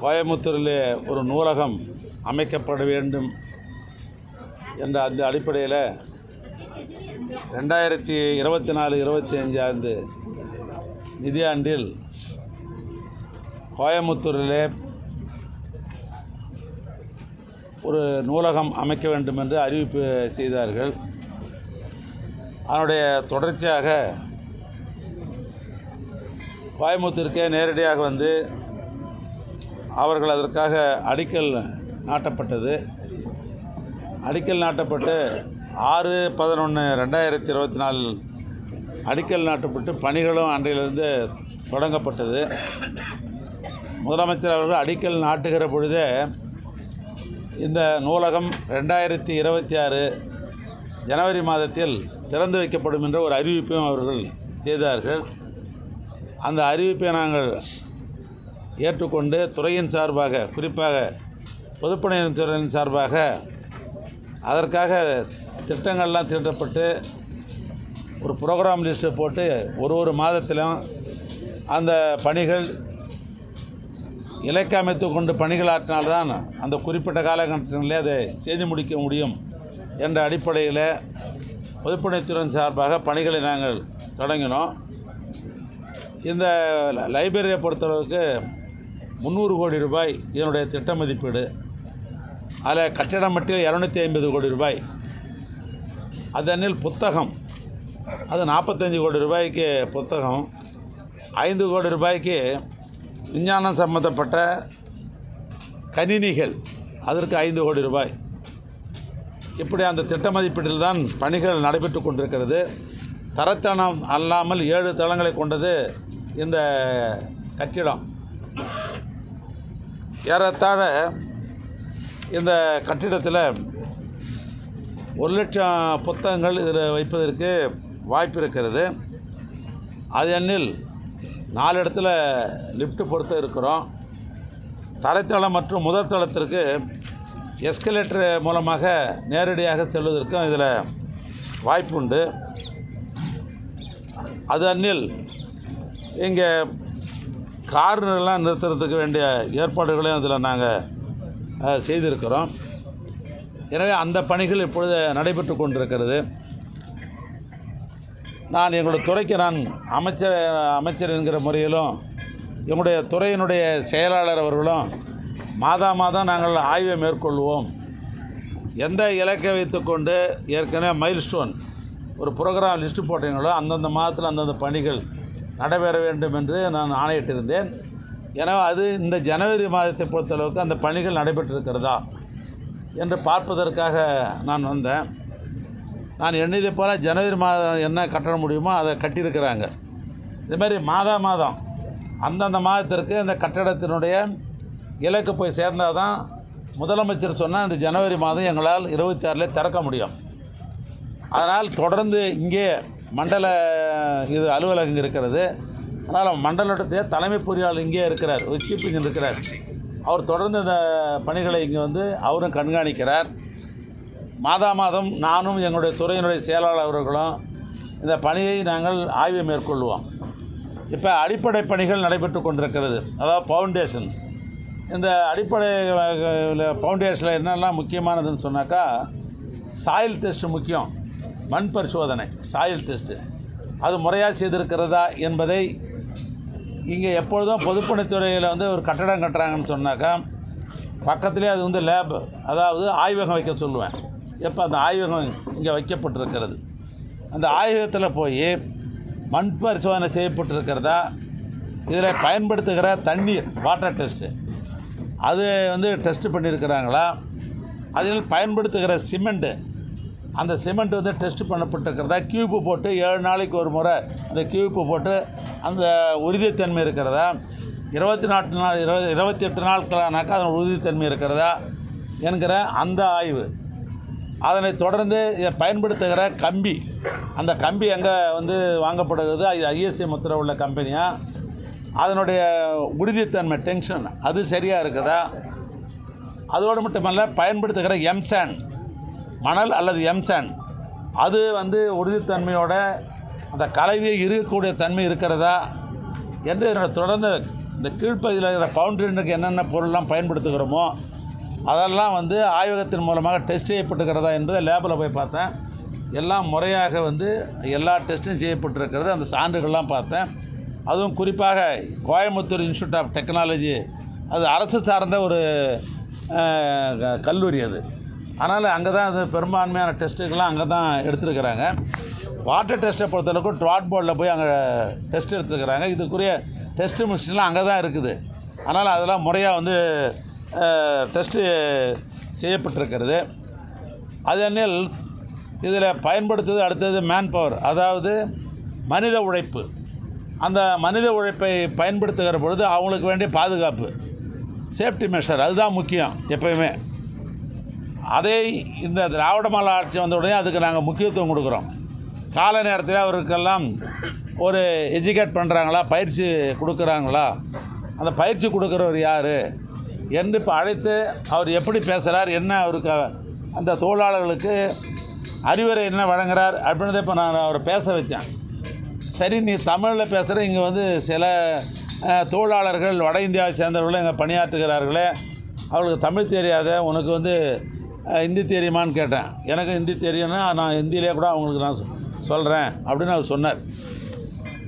கோயம்புத்தூரிலே ஒரு நூலகம் அமைக்கப்பட வேண்டும் என்ற அந்த அடிப்படையில் ரெண்டாயிரத்தி இருபத்தி நாலு இருபத்தி அஞ்சாண்டு நிதியாண்டில் கோயம்புத்தூரிலே ஒரு நூலகம் அமைக்க வேண்டும் என்று அறிவிப்பு செய்தார்கள். அதனுடைய தொடர்ச்சியாக கோயம்புத்தூருக்கே நேரடியாக வந்து அவர்கள் அதற்காக அடிக்கல் நாட்டப்பட்டது. அடிக்கல் நாட்டப்பட்டு ஆறு பதினொன்று ரெண்டாயிரத்தி இருபத்தி நாலு அடிக்கல் நாட்டப்பட்டு பணிகளும் அன்றையிலிருந்து தொடங்கப்பட்டது. முதலமைச்சர் அவர்கள் அடிக்கல் நாட்டுகிற பொழுதே இந்த நூலகம் ரெண்டாயிரத்தி இருபத்தி ஆறு ஜனவரி மாதத்தில் திறந்து வைக்கப்படும் என்ற ஒரு அறிவிப்பையும் அவர்கள் செய்தார்கள். அந்த அறிவிப்பை நாங்கள் ஏற்றுக்கொண்டு துறையின் சார்பாக குறிப்பாக பொதுப்பணித்துறையின் சார்பாக அதற்காக திட்டங்கள்லாம் திரட்டப்பட்டு ஒரு ப்ரோக்ராம் லிஸ்ட்டை போட்டு ஒரு ஒரு மாதத்திலும் அந்த பணிகள் இலக்கு அமைத்து கொண்டு பணிகள் ஆற்றினால்தான் அந்த குறிப்பிட்ட காலகட்டங்களில் அதை செய்து முடிக்க முடியும் என்ற அடிப்படையில் பொதுப்பணித்துறையின் சார்பாக பணிகளை நாங்கள் தொடங்கினோம். இந்த லைப்ரரியை பொறுத்தளவுக்கு முந்நூறு கோடி ரூபாய் இதனுடைய திட்ட மதிப்பீடு அதில் கட்டிடம் மட்டும் இரநூத்தி ஐம்பது கோடி ரூபாய். அதனில் புத்தகம். அது நாற்பத்தஞ்சு கோடி ரூபாய்க்கு புத்தகம். ஐந்து கோடி ரூபாய்க்கு விஞ்ஞானம் சம்மந்தப்பட்ட கணினிகள். அதற்கு ஐந்து கோடி ரூபாய். இப்படி அந்த திட்ட மதிப்பீட்டில் தான் பணிகள் நடைபெற்று கொண்டிருக்கிறது. தரத்தனம் அல்லாமல் ஏழு தளங்களை கொண்டது இந்த கட்டிடம். ஏறத்தாழ இந்த கட்டிடத்தில் ஒரு லட்சம் புத்தகங்கள் இதில் வைப்பதற்கு வாய்ப்பு இருக்கிறது. அது எண்ணில் நாலு இடத்துல லிஃப்ட் பொறுத்து இருக்கிறோம். தரைத்தளம் மற்றும் முதல் தளத்திற்கு எஸ்கலேட்டர் மூலமாக நேரடியாக செல்வதற்கும் இதில் வாய்ப்பு உண்டு அது அந்நில் இங்கே கார்னர்லாம் நிறுத்துறதுக்கு வேண்டிய ஏற்பாடுகளையும் அதில் நாங்கள் செய்திருக்கிறோம். எனவே அந்த பணிகள் இப்பொழுது நடைபெற்று கொண்டிருக்கிறது. நான் எங்களுடைய துறைக்கு நான் அமைச்சர் அமைச்சர் என்கிற முறையிலும் எங்களுடைய துறையினுடைய செயலாளர் அவர்களும் மாதா மாதம் நாங்கள் ஆய்வை மேற்கொள்வோம். எந்த இலக்கை வைத்துக்கொண்டு ஏற்கனவே மைல்ஸ்டோன் ஒரு ப்ரோக்ராம் லிஸ்ட்டு போட்டீங்களோ அந்தந்த மாதத்தில் அந்தந்த பணிகள் நடைபெற வேண்டும் என்று நான் ஆணையிட்டிருந்தேன். எனவே அது இந்த ஜனவரி மாதத்தை பொறுத்தளவுக்கு அந்த பணிகள் நடைபெற்றிருக்கிறதா என்று பார்ப்பதற்காக நான் வந்தேன். நான் எண்ணியதை போல் ஜனவரி மாதம் என்ன கட்ட முடியுமோ அதை கட்டியிருக்கிறாங்க. இதுமாதிரி மாதா மாதம் அந்தந்த மாதத்திற்கு அந்த கட்டடத்தினுடைய இலக்கு போய் சேர்ந்தால் தான் முதலமைச்சர் சொன்னால் அந்த ஜனவரி மாதம் எங்களால் இருபத்தி ஆறில் திறக்க முடியும். அதனால் தொடர்ந்து இங்கே மண்டல இது அலுவலகம் இருக்கிறது. அதனால் மண்டலத்துடைய தலைமை பொறியாளர் இங்கே இருக்கிறார். ஒரு சீஃப் இன்ஜினியர் இருக்கிறார். அவர் தொடர்ந்து இந்த பணிகளை இங்கே வந்து அவரும் கண்காணிக்கிறார். மாதா மாதம் நானும் எங்களுடைய துறையினுடைய செயலாளர் அவர்களும் இந்த பணியை நாங்கள் ஆய்வு மேற்கொள்வோம். இப்போ அடிப்படை பணிகள் நடைபெற்று கொண்டிருக்கிறது. அதாவது ஃபவுண்டேஷன் இந்த அடிப்படை ஃபவுண்டேஷனில் என்னெல்லாம் முக்கியமானதுன்னு சொன்னாக்கா சாயில் டெஸ்ட் முக்கியம். மண் பரிசோதனை சாயில் டெஸ்ட்டு அது முறையாக செய்திருக்கிறதா என்பதை இங்கே எப்பொழுதும் பொதுப்பணித்துறையில் வந்து ஒரு கட்டடம் கட்டுறாங்கன்னு சொன்னாக்கா பக்கத்துலேயே அது வந்து லேப் அதாவது ஆய்வகம் வைக்க சொல்லுவேன். எப்போ? அந்த ஆய்வகம் இங்கே வைக்கப்பட்டிருக்கிறது. அந்த ஆய்வகத்தில் போய் மண் பரிசோதனை செய்யப்பட்டிருக்கிறதா இதில் பயன்படுத்துகிற தண்ணீர் வாட்டர் டெஸ்ட்டு அது வந்து டெஸ்ட்டு பண்ணியிருக்கிறாங்களா அதில் பயன்படுத்துகிற சிமெண்ட்டு அந்த சிமெண்ட் வந்து டெஸ்ட் பண்ணப்பட்டிருக்கிறதா? கியூப்பு போட்டு ஏழு நாளைக்கு ஒரு முறை அந்த கியூப்பு போட்டு அந்த உறுதித்தன்மை இருக்கிறதா? இருபத்தி நாட்டு நாள் இருபது இருபத்தி எட்டு நாட்களானாக்கா அதன் உறுதித்தன்மை இருக்கிறதா என்கிற அந்த ஆய்வு. அதனை தொடர்ந்து இதை பயன்படுத்துகிற கம்பி அந்த கம்பி எங்கே வந்து வாங்கப்படுகிறது? அது ஐஎஸ்சி முத்திர உள்ள கம்பெனியாக அதனுடைய உறுதித்தன்மை டென்ஷன் அது சரியாக இருக்குதா? அதோடு மட்டுமல்ல பயன்படுத்துகிற எம்சேன் மணல் அல்லது எம்சன் அது வந்து உறுதித்தன்மையோட அந்த கலவையை இருக்கக்கூடிய தன்மை இருக்கிறதா என்று என்னோட தொடர்ந்து இந்த கீழ்ப்பகுதியில் இருக்கிற பவுண்டரினுக்கு என்னென்ன பொருள்லாம் பயன்படுத்துகிறோமோ அதெல்லாம் வந்து ஆய்வகத்தின் மூலமாக டெஸ்ட் செய்யப்பட்டுக்கிறதா என்பதை லேபில் போய் பார்த்தேன். எல்லாம் முறையாக வந்து எல்லா டெஸ்ட்டும் செய்யப்பட்டிருக்கிறது. அந்த சான்றுகள்லாம் பார்த்தேன். அதுவும் குறிப்பாக கோயம்புத்தூர் இன்ஸ்டியூட் ஆஃப் டெக்னாலஜி அது அரசு சார்ந்த ஒரு க- கல்லூரி அது. அதனால் அங்கே தான் அது பெரும்பான்மையான டெஸ்ட்டுக்கெல்லாம் அங்கே தான் எடுத்துருக்கிறாங்க. வாட்டர் டெஸ்ட்டை பொறுத்தளவுக்கு ட்ராட் போர்டில் போய் அங்கே டெஸ்ட் எடுத்துருக்கிறாங்க. இதுக்குரிய டெஸ்ட்டு மிஷின்லாம் அங்கே தான் இருக்குது. அதனால் அதெல்லாம் முறையாக வந்து டெஸ்ட்டு செய்யப்பட்டிருக்கிறது. அதனில் இதில் பயன்படுத்துவது அடுத்தது மேன் பவர் அதாவது மனித உழைப்பு. அந்த மனித உழைப்பை பயன்படுத்துகிற பொழுது அவங்களுக்கு வேண்டிய பாதுகாப்பு. சேஃப்டி மெஷர் அதுதான் முக்கியம் எப்பயுமே. அதை இந்த திராவிட மாடல் ஆட்சி வந்த உடனே அதுக்கு நாங்கள் முக்கியத்துவம் கொடுக்குறோம். கால நேரத்தில் அவருக்கெல்லாம் ஒரு எஜுகேட் பண்ணுறாங்களா பயிற்சி கொடுக்குறாங்களா அந்த பயிற்சி கொடுக்குறவர் யார் என்று இப்போ அழைத்து அவர் எப்படி பேசுகிறார் என்ன அவருக்கு அந்த தொழிலாளர்களுக்கு அறிவுரை என்ன வழங்குறார் அப்படின்றத இப்போ நான் அவரை பேச வச்சேன். சரி நீ தமிழில் பேசுகிற இங்கே வந்து சில தொழிலாளர்கள் வட இந்தியாவை சேர்ந்தவர்கள் இங்கே பணியாற்றுகிறார்களே அவளுக்கு தமிழ் தெரியாத உனக்கு வந்து ஹிந்தி தெரியுமான்னு கேட்டேன். எனக்கு ஹிந்தி தெரியும்னா நான் ஹிந்தியிலே கூட அவங்களுக்கு நான் சொ- சொல்கிறேன் அப்படின்னு அவர் சொன்னார்.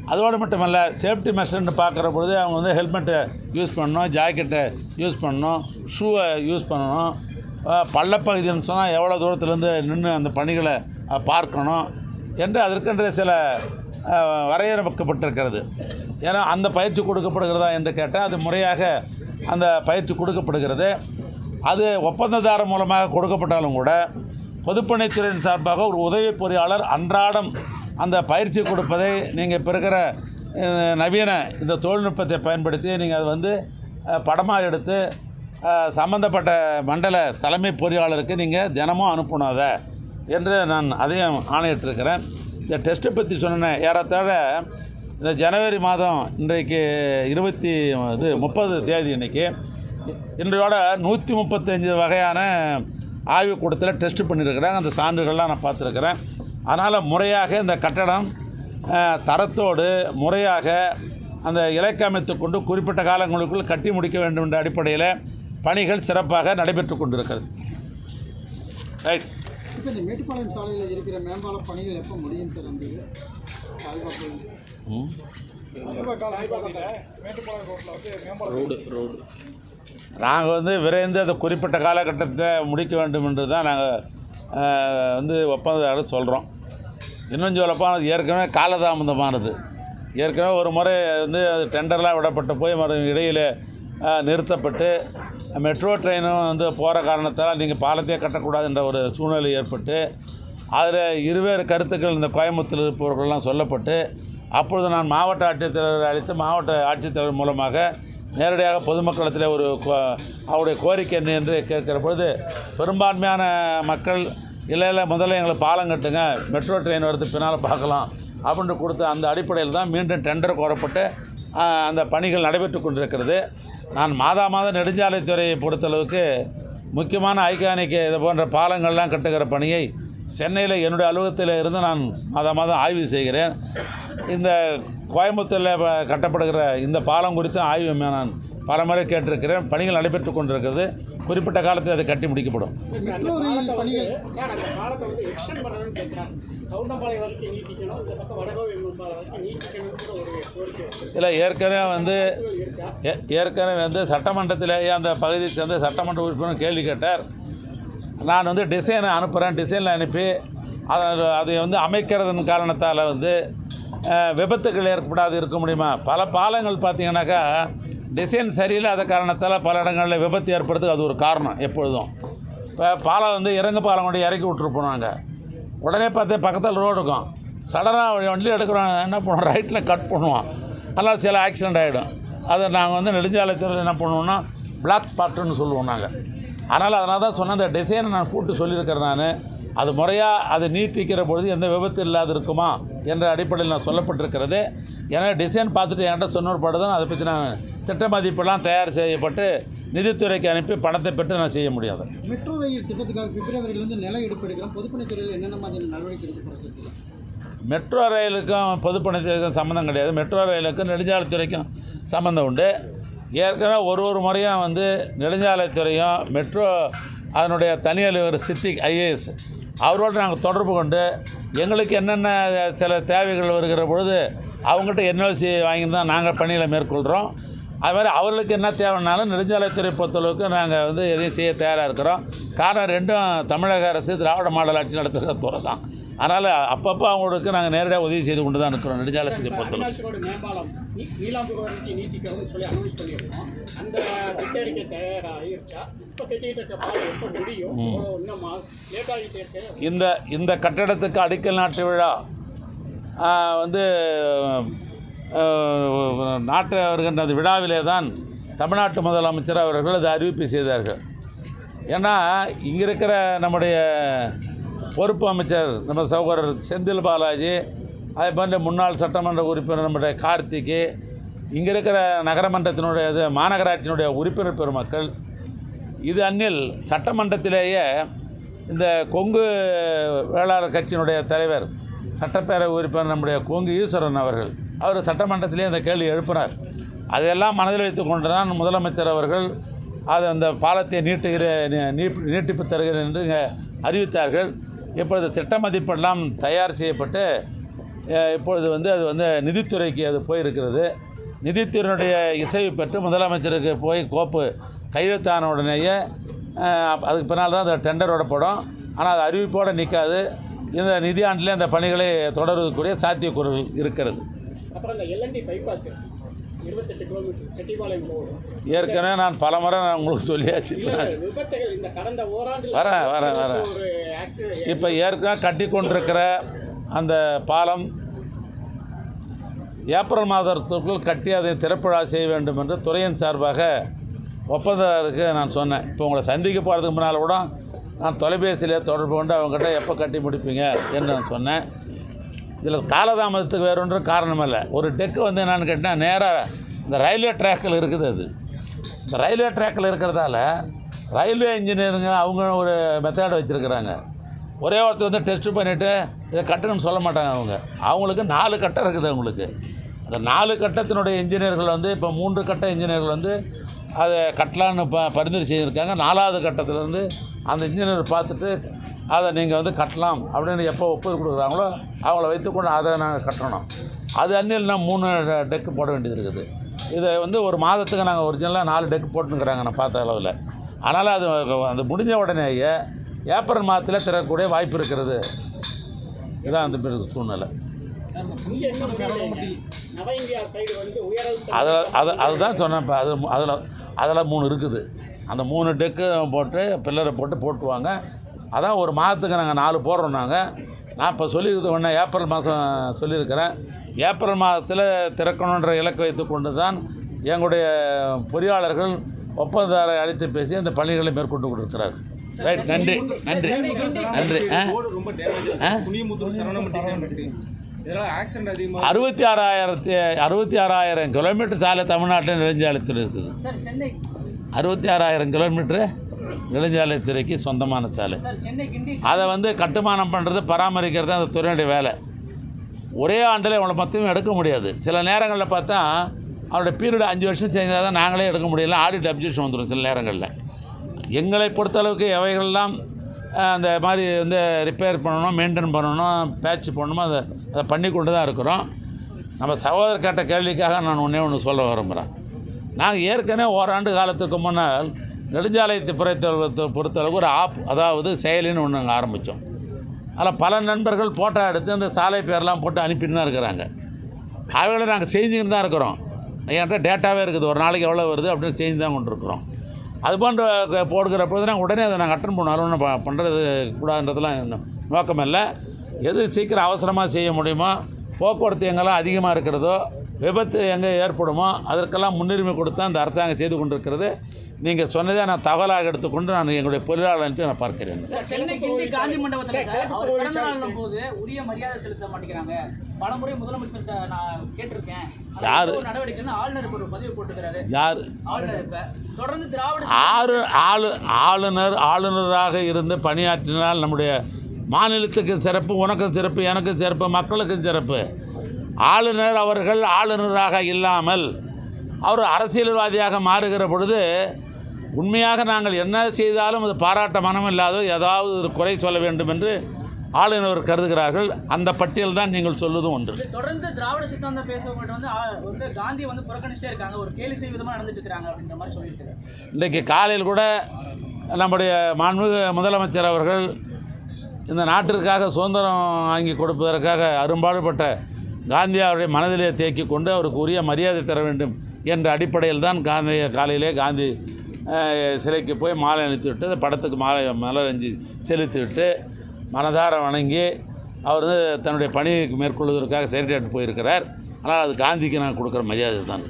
அதோடு மட்டுமல்ல சேஃப்டி மெஷர்னு பார்க்குற பொழுது அவங்க வந்து ஹெல்மெட்டை யூஸ் பண்ணணும் ஜாக்கெட்டை யூஸ் பண்ணணும் ஷூவை யூஸ் பண்ணணும். பள்ளப்பகுதின்னு சொன்னால் எவ்வளோ தூரத்துலேருந்து நின்று அந்த பணிகளை பார்க்கணும் என்று அதற்கென்ற சில வரையறுக்கப்பட்டிருக்கிறது. ஏன்னா அந்த பயிற்சி கொடுக்கப்படுகிறதா என்று கேட்டால் அது முறையாக அந்த பயிற்சி கொடுக்கப்படுகிறது. அது ஒப்பந்ததாரர் மூலமாக கொடுக்கப்பட்டாலும் கூட பொதுப்பணித்துறையின் சார்பாக ஒரு உதவி பொறியாளர் அன்றாடம் அந்த பயிற்சி கொடுப்பதை நீங்கள் இப்போ இருக்கிற நவீன இந்த தொழில்நுட்பத்தை பயன்படுத்தி நீங்கள் அதை வந்து படமாக எடுத்து சம்மந்தப்பட்ட சம்பந்தப்பட்ட மண்டல தலைமை பொறியாளருக்கு நீங்கள் தினமும் அனுப்பணும் அதை என்று நான் அதையும் ஆணையிட்டிருக்கிறேன். இந்த டெஸ்ட்டை பற்றி சொன்னேன் ஏறத்தாழ இந்த ஜனவரி மாதம் இன்றைக்கு இருபத்தி இது முப்பது தேதி இன்றைக்கி இன்றையோட நூற்றி முப்பத்தஞ்சு வகையான ஆய்வுக்கூடத்தில் டெஸ்ட் பண்ணியிருக்கிறாங்க அந்த சான்றுகள்லாம் நான் பார்த்துருக்குறேன். அதனால் முறையாக இந்த கட்டடம் தரத்தோடு முறையாக அந்த இலக்கு அமைத்துக் கொண்டு குறிப்பிட்ட காலங்களுக்குள் கட்டி முடிக்க வேண்டும் என்ற அடிப்படையில் பணிகள் சிறப்பாக நடைபெற்று கொண்டிருக்கிறது. ரைட் இப்போ இந்த மேட்டுப்பாளையம் சாலையில் இருக்கிற மேம்பால பணிகள் எப்போ முடியும் சார் அந்த இது? சாய்பாப்பா ம். Road road. நாங்கள் வந்து விரைந்து அந்த குறிப்பிட்ட காலகட்டத்தை முடிக்க வேண்டும் என்று தான் நாங்கள் வந்து ஒப்பந்ததாரர் சொல்கிறோம் இன்னும் சொல்லப்போனால் அது ஏற்கனவே காலதாமதமானது. ஏற்கனவே ஒரு முறை வந்து அது டெண்டர்லாம் விடப்பட்டு போய் மறு இடையில் நிறுத்தப்பட்டு மெட்ரோ ட்ரெயினும் வந்து போகிற காரணத்தால் நீங்கள் பாலத்தையே கட்டக்கூடாது என்ற ஒரு சூழ்நிலை ஏற்பட்டு அதில் இருவேறு கருத்துக்கள் இந்த கோயம்புத்தூர் இருப்பவர்கள்லாம் சொல்லப்பட்டு அப்பொழுது நான் மாவட்ட ஆட்சித்தலைவர் அழைத்து மாவட்ட ஆட்சித்தலைவர் மூலமாக நேரடியாக பொதுமக்களிடத்தில் ஒரு கோ- அவருடைய கோரிக்கை என்ன என்று கேட்கிற பொழுது பெரும்பான்மையான மக்கள் இல்லை இல்லை முதல்ல எங்களுக்கு பாலம் கட்டுங்க மெட்ரோ ட்ரெயின் வரது பின்னால் பார்க்கலாம் அப்படின்னு கொடுத்த அந்த அடிப்படையில் தான் மீண்டும் டெண்டர் கோரப்பட்டு அந்த பணிகள் நடைபெற்று கொண்டிருக்கிறது. நான் மாதா மாதம் நெடுஞ்சாலைத்துறையை பொறுத்தளவுக்கு முக்கியமான ஐகானிக் இது போன்ற பாலங்கள்லாம் கட்டுகிற பணியை சென்னையில் என்னுடைய அலுவலகத்தில் இருந்து நான் மாதம் மாதம் ஆய்வு செய்கிறேன். இந்த கோயம்புத்தூரில் கட்டப்படுகிற இந்த பாலம் குறித்து ஆய்வு நான் பல முறை கேட்டிருக்கிறேன். பணிகள் நடைபெற்று கொண்டிருக்கிறது. குறிப்பிட்ட காலத்தில் அது கட்டி முடிக்கப்படும். இல்லை ஏற்கனவே வந்து ஏற்கனவே வந்து சட்டமன்றத்திலேயே அந்த பகுதியை சேர்ந்த சட்டமன்ற உறுப்பினர் கேள்வி கேட்டார். நான் வந்து டிசைனை அனுப்புகிறேன் டிசைனில் அனுப்பி அதை அதை வந்து அமைக்கிறதன் காரணத்தால் வந்து விபத்துகள் ஏற்படாது இருக்க முடியுமா? பல பாலங்கள் பார்த்திங்கனாக்கா டிசைன் சரியில்லாத காரணத்தால் பல இடங்களில் விபத்து ஏற்படுறதுக்கு அது ஒரு காரணம் எப்பொழுதும். இப்போ பாலம் வந்து இறங்கு பாலம் கொண்டு இறக்கி விட்டுருப்போம் நாங்கள் உடனே பார்த்து பக்கத்தில் ரோடு இருக்கும். சடனாக வண்டி எடுக்கிறோம் என்ன பண்ணுவோம்? ரைட்டில் கட் பண்ணுவோம். அதனால் சில ஆக்சிடெண்ட் ஆகிடும் அதை நாங்கள் வந்து நெடுஞ்சாலைத்துறையில் என்ன பண்ணுவோம்னா பிளாக் ஸ்பாட்டுன்னு சொல்லுவோம் நாங்கள் அதனால் அதனால் தான் சொன்ன அந்த டிசைனை நான் கூப்பிட்டு சொல்லியிருக்கிறேன் நான். அது முறையாக அதை நீட்டிக்கிற பொழுது எந்த விபத்து இல்லாது இருக்குமா என்ற அடிப்படையில் நான் சொல்லப்பட்டிருக்கிறது. ஏன்னா டிசைன் பார்த்துட்டு என்கிட்ட சொன்ன பாடு தான் அதை பற்றி நான் திட்ட மதிப்பெல்லாம் தயார் செய்யப்பட்டு நிதித்துறைக்கு அனுப்பி பணத்தை பெற்று நான் செய்ய முடியாது. மெட்ரோ ரயில் திட்டத்துக்காக பிப்ரவரியிலேருந்து நில எடுப்பு எடுக்கிறோம். பொதுப்பணித்துறையில் என்னென்ன மாதிரி நடவடிக்கை மெட்ரோ ரயிலுக்கும் பொதுப்பணித்துறைக்கும் சம்மந்தம் கிடையாது. மெட்ரோ ரயிலுக்கும் நெடுஞ்சாலைத்துறைக்கும் சம்மந்தம் உண்டு. ஏற்கனவே ஒரு ஒரு முறையும் வந்து நெடுஞ்சாலைத்துறையும் மெட்ரோ அதனுடைய தனி அலுவலர் சித்திக் ஐஏஎஸ் அவரோடு நாங்கள் தொடர்பு கொண்டு எங்களுக்கு என்னென்ன சில தேவைகள் வருகிற பொழுது அவங்ககிட்ட என்ஓசி வாங்கி தான் நாங்கள் பணியில் மேற்கொள்கிறோம் அது மாதிரி அவர்களுக்கு என்ன தேவைன்னாலும் நெடுஞ்சாலைத்துறை பொறுத்தளவுக்கு நாங்கள் வந்து எதையும் செய்ய தயாராக இருக்கிறோம். காரணம் ரெண்டும் தமிழக அரசு திராவிட மாடல் ஆட்சி நடத்துகிற துறை தான் அதனால் அப்பப்போ அவங்களுக்கு நாங்கள் நேரடியாக உதவி செய்து கொண்டு தான் இருக்கிறோம். நெடுஞ்சாலைத்துறை பொறுத்தளவு. அவினாசி ரோடு மேம்பாலம் நீ- நீலாம்பூர் வரைக்கும் நீட்டிக்கிறோம்னு சொல்லி அனௌன்ஸ் பண்ணியிருக்கோம். அந்த திட்டறிக்கை தயாராகிருச்சா இப்போ கட்டிக்கிட்டு இருக்க பாலம் எப்போ முடியும்? இன்னும் லேட் ஆகிட்டே இருக்கு. இந்த இந்த கட்டடத்துக்கு அடிக்கல் நாட்டு விழா வந்து நாட்டு வருகின்ற அந்த விழாவிலே தான் தமிழ்நாட்டு முதலமைச்சர் அவர்கள் அதை அறிவிப்பு செய்தார்கள். ஏன்னா இங்கே இருக்கிற நம்முடைய பொறுப்பு அமைச்சர் நம்ம சகோதரர் செந்தில் பாலாஜி அதே போன்ற முன்னாள் சட்டமன்ற உறுப்பினர் நம்முடைய கார்த்திக்கு இங்கே இருக்கிற நகரமன்றத்தினுடைய இது மாநகராட்சியினுடைய உறுப்பினர் பெருமக்கள் இது அந்நில் சட்டமன்றத்திலேயே இந்த கொங்கு வேளாளர் கட்சியினுடைய தலைவர் சட்டப்பேரவை உறுப்பினர் நம்முடைய கொங்கு ஈஸ்வரன் அவர்கள் அவர் சட்டமன்றத்திலே இந்த கேள்வி எழுப்பினார். அதையெல்லாம் மனதில் வைத்து கொண்டு தான் முதலமைச்சர் அவர்கள் அது அந்த பாலத்தை நீட்டுகிற நீ- நீட்டிப்பு தருகிறேன் என்று இங்கே அறிவித்தார்கள். இப்பொழுது திட்ட மதிப்பெல்லாம் தயார் செய்யப்பட்டு இப்பொழுது வந்து அது வந்து நிதித்துறைக்கு அது போயிருக்கிறது. நிதித்துறையினுடைய இசைவு பெற்று முதலமைச்சருக்கு போய் கோப்பு கையெழுத்தான உடனேயே அதுக்கு பின்னால் தான் அந்த டெண்டர் படம். ஆனால் அது அறிவிப்போடு நிற்காது. இந்த நிதியாண்டிலே அந்த பணிகளை தொடர்வதற்குரிய சாத்தியக்கூறுகள் இருக்கிறது. அப்புறம் இந்த எல்என்டி பைபாஸ் இருபத்தெட்டு கிலோமீட்டர் செட்டிபாளையம் ரோடு ஏற்கனவே நான் பலமுறை நான் உங்களுக்கு சொல்லியாச்சு. விபத்துகள் இந்த கடந்த ஓராண்டில் வரேன், வரேன், வரேன். இப்போ ஏற்கனவே கட்டி கொண்டிருக்கிற அந்த பாலம் ஏப்ரல் மாதத்திற்குள் கட்டி அதை திறப்புழா செய்ய வேண்டும் என்று துறையின் சார்பாக ஒப்பந்ததாருக்கு நான் சொன்னேன். இப்போ உங்களை சந்திக்க போகிறதுக்கு முன்னால் கூட நான் தொலைபேசியிலே தொடர்பு கொண்டு அவங்ககிட்ட எப்போ கட்டி முடிப்பீங்க என்று நான் சொன்னேன். இதில் காலதாமதத்துக்கு வேறு ஒன்றும் காரணம் இல்லை ஒரு டெக்கு வந்து என்னென்னு கேட்டால் நேராக இந்த ரயில்வே ட்ராக்கில் இருக்குது அது. இந்த ரயில்வே ட்ராக்கில் இருக்கிறதால ரயில்வே இன்ஜினியருங்க அவங்க ஒரு மெத்தடை வச்சுருக்கிறாங்க. ஒரே ஒருத்தர் வந்து டெஸ்ட் பண்ணிவிட்டு இதை கட்டணும்னு சொல்ல மாட்டாங்க அவங்க. அவங்களுக்கு நாலு கட்டம் இருக்குது அவங்களுக்கு. அந்த நாலு கட்டத்தினுடைய இன்ஜினியர்கள் வந்து இப்போ மூன்று கட்ட இன்ஜினியர்கள் வந்து அதை கட்டலான்னு ப பரிந்துரை செய்திருக்காங்க. நாலாவது கட்டத்திலேருந்து அந்த இன்ஜினியர் பார்த்துட்டு அதை நீங்கள் வந்து கட்டலாம். அப்படின்னு எப்போ ஒப்புதல் கொடுக்குறாங்களோ அவங்கள வைத்துக்கொண்டு அதை நாங்கள் கட்டணும். அது அன்னில்னா மூணு டெக்கு போட வேண்டியது இருக்குது. இதை வந்து ஒரு மாதத்துக்கு நாங்கள் ஒரிஜினலாக நாலு டெக்கு போட்டுருக்குறாங்க நான் பார்த்த அளவில். அதனால் அது அந்த முடிஞ்ச உடனேயே ஏப்ரல் மாதத்தில் திறக்கக்கூடிய வாய்ப்பு இருக்கிறது இதான் அந்த சூழ்நிலை. அதில் அது அதுதான் சொன்னேன் இப்போ அது அதில் அதில் மூணு இருக்குது. அந்த மூணு டெக்கு போட்டு பில்லரை போட்டு போட்டுவாங்க. அதான் ஒரு மாதத்துக்கு நாங்கள் நாலு போடுறோம் நாங்கள் நான் இப்போ சொல்லியிருக்க உடனே ஏப்ரல் மாதம் சொல்லியிருக்கிறேன். ஏப்ரல் மாதத்தில் திறக்கணுன்ற இலக்கு வைத்து கொண்டு தான் எங்களுடைய பொறியாளர்கள் ஒப்பந்ததாரை அழைத்து பேசி அந்த பணிகளை மேற்கொண்டு கொண்டிருக்கிறார் ரைட் நன்றி நன்றி நன்றி ஆ? அறுபத்தி ஆறாயிரத்தி அறுபத்தி ஆறாயிரம் கிலோமீட்டர் சாலை தமிழ்நாட்டில் நெடுஞ்சாலைத்தில் இருக்குது. சார் சென்னை அறுபத்தி ஆறாயிரம் கிலோமீட்ரு நெடுஞ்சாலை துறைக்கு சொந்தமான சாலை. அதை வந்து கட்டுமானம் பண்ணுறது பராமரிக்கிறது தான் அந்த துறையுடைய வேலை. ஒரே ஆண்டில் இவங்களை மொத்தமும் எடுக்க முடியாது. சில நேரங்களில் பார்த்தா அவருடைய பீரியட் அஞ்சு வருஷம் செஞ்சால் தான் நாங்களே எடுக்க முடியல ஆடிட் அப்ஜெக்ஷன் வந்துடும் சில நேரங்களில். எங்களை பொறுத்தளவுக்கு எவைகள்லாம் அந்த மாதிரி வந்து ரிப்பேர் பண்ணணும் மெயின்டைன் பண்ணணும் பேட்ச் பண்ணணுமோ அதை அதை பண்ணி கொண்டு தான் இருக்கிறோம். நம்ம சகோதரர் கேட்ட கேள்விக்காக நான் ஒன்றே ஒன்று சொல்ல விரும்புகிறேன் நாங்கள் ஏற்கனவே ஓராண்டு காலத்துக்கு முன்னால் நெடுஞ்சாலை பொறுத்த பொறுத்தளவு ஒரு ஆப் அதாவது செயலின்னு ஒன்று நாங்கள் ஆரம்பித்தோம் அதில் பல நண்பர்கள் ஃபோட்டோ எடுத்து அந்த சாலை பேர்லாம் போட்டு அனுப்பிட்டு தான் இருக்கிறாங்க. அவங்கள நாங்கள் செஞ்சுக்கிட்டு தான் இருக்கிறோம். என்கிட்ட டேட்டாவே இருக்குது. ஒரு நாளைக்கு எவ்வளோ வருது அப்படின்னு செஞ்சு தான் கொண்டிருக்கிறோம் அது போன்ற க- போடுகிற பொழுது நாங்கள் உடனே அதை நாங்கள் அட்டன் பண்ணாலும் ஒன்றும் ப- பண்ணுறது கூடாதுன்றதுலாம் நோக்கம் இல்லை எது சீக்கிரம் அவசரமாக செய்ய முடியுமோ போக்குவரத்து எங்கெல்லாம் அதிகமாக இருக்கிறதோ விபத்து எங்கே ஏற்படுமோ அதற்கெல்லாம் முன்னுரிமை கொடுத்து அந்த அரசாங்கம் செய்து கொண்டிருக்கிறது. நீங்கள் சொன்னதே நான் தகவலாக எடுத்துக்கொண்டு நான் எங்களுடைய பொருளாளர் அனுப்பி நான் பார்க்கிறேன். சென்னை கிண்டி காந்தி மண்டபத்தில் சார் அவர் பிறந்த நாள் போது உரிய மரியாதை செலுத்த மாட்டேங்கிறாங்க. பலமுறை முதலமைச்சர்கிட்ட நான் கேட்டிருக்கேன். அது யாரு? ஒரு நடவடிக்கைன்னு ஆளுநர் இப்ப ஒரு பதிவு போட்டுக்கிறாரு. யார்? ஆளுநர் இப்ப தொடர்ந்து திராவிட ஆறு ஆளு ஆளுநர் ஆளுநராக இருந்து பணியாற்றினால் நம்முடைய மாநிலத்துக்கு சிறப்பு உனக்கும் சிறப்பு எனக்கும் சிறப்பு மக்களுக்கும் சிறப்பு. ஆளுநர் அவர்கள் ஆளுநராக இல்லாமல் அவர் அரசியல்வாதியாக மாறுகிற பொழுது உண்மையாக நாங்கள் என்ன செய்தாலும் அது பாராட்ட மனம் இல்லாதோ ஏதாவது ஒரு குறை சொல்ல வேண்டும் என்று ஆளுநர் கருதுகிறார்கள். அந்த பட்டியல் தான் நீங்கள் சொல்வதும் ஒன்று. தொடர்ந்து திராவிட சித்தாந்தம் வந்து வந்து காந்தி வந்து புறக்கணிச்சிட்டே இருக்காங்க. ஒரு கேலி செய்யும் விதமா நடந்துட்டு இருக்காங்க அப்படின்ற மாதிரி சொல்லியிருக்காரு இன்றைக்கு காலையில் கூட நம்முடைய மாண்புமிகு முதலமைச்சர் அவர்கள் இந்த நாட்டிற்காக சுதந்திரம் வாங்கி கொடுப்பதற்காக அரும்பாடுபட்ட காந்தியாருடைய மனதிலே தேக்கி கொண்டு அவருக்கு உரிய மரியாதை தர வேண்டும் என்ற அடிப்படையில் தான் காந்தி காலையிலே காந்தி சிலைக்கு போய் மாலை அணித்து விட்டு அந்த படத்துக்கு மாலை மலர் அஞ்சு செலுத்தி விட்டு மனதார வணங்கி அவர் வந்து தன்னுடைய பணியை மேற்கொள்வதற்காக செக்ரட்டரியேட் போயிருக்கிறார். ஆனால் அது காந்திக்கு நான் கொடுக்குற மரியாதை தான்